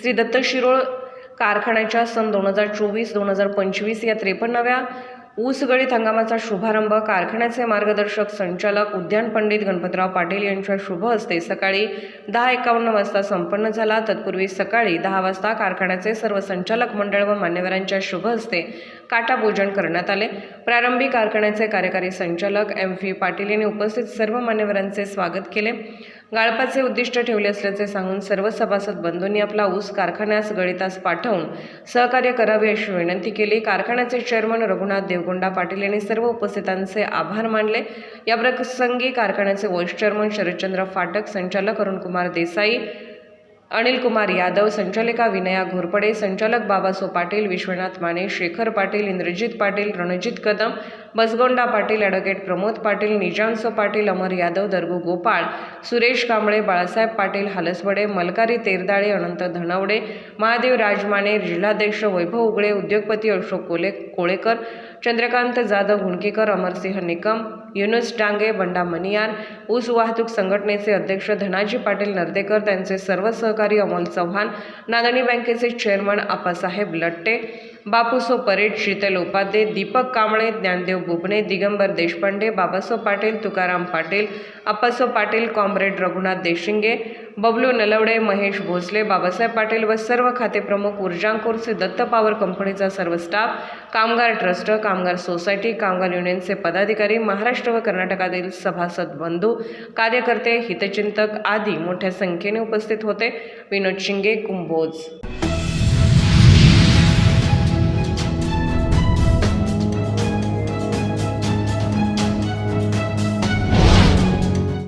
श्री दत्त शिरोळ कारखान्याच्या सन दोन हजार चोवीस दोन हजार पंचवीस या त्रेपन्नाव्या ऊसगळीत हंगामाचा शुभारंभ कारखान्याचे मार्गदर्शक संचालक उद्यान पंडित गणपतराव पाटील यांच्या शुभ हस्ते सकाळी दहा एकावन्न वाजता संपन्न झाला. तत्पूर्वी सकाळी दहा वाजता कारखान्याचे सर्व संचालक मंडळ व मान्यवरांच्या शुभ हस्ते काटापूजन करण्यात आले. प्रारंभी कारखान्याचे कार्यकारी संचालक एम व्ही पाटील यांनी उपस्थित सर्व मान्यवरांचे स्वागत केले. गाळपाचे उद्दिष्ट ठेवले असल्याचे सांगून सर्व सभासद बंधूंनी आपला ऊस कारखान्यास गळितास पाठवून सहकार्य करावे अशी विनंती केली. कारखान्याचे चेअरमन रघुनाथ देव देवगुंडा पाटील यांनी सर्व उपस्थितांचे आभार मानले. या प्रसंगी कारखान्याचे व्हाईस चेअरमन शरदचंद्र फाटक संचालक अरुणकुमार देसाई अनिल कुमार यादव संचालिका विनया घोरपडे संचालक बाबासो पाटील विश्वनाथ माने शेखर पाटील इंद्रजित पाटील रणजित कदम बसगोंडा पाटील ॲडव्होकेट प्रमोद पाटील निजांसो पाटील अमर यादव दर्गू गोपाळ सुरेश कांबळे बाळासाहेब पाटील हालसवडे मलकारी तेरदाळे अनंत धनवडे महादेव राजमाने जिल्हाध्यक्ष वैभव उगळे उद्योगपती अशोक कोले कोळेकर चंद्रकांत जाधव हुणकेकर अमरसिंह निकम युनुस डांगे बंडा मनियार ऊस वाहतूक संघटनेचे अध्यक्ष धनाजी पाटील नर्देकर त्यांचे सर्व सहकारी अमोल चव्हाण नांदणी बँकेचे चेअरमन आप्पासाहेब लट्टे बापूसो परेड शीतल उपाध्ये दीपक कांबळे ज्ञानदेव बुबणे दिगंबर देशपांडे बाबासो पाटील तुकाराम पाटील अप्पासो पाटील कॉम्रेड रघुनाथ देशिंगे बबलू नलवडे महेश भोसले बाबासाहेब पाटील व सर्व खातेप्रमुख ऊर्जांकोरचे दत्त पॉवर कंपनीचा सर्व स्टाफ कामगार ट्रस्ट कामगार सोसायटी कामगार युनियनचे पदाधिकारी महाराष्ट्र व कर्नाटकातील सभासद बंधू कार्यकर्ते हितचिंतक आदी मोठ्या संख्येने उपस्थित होते. विनोद शिंगे कुंभोज.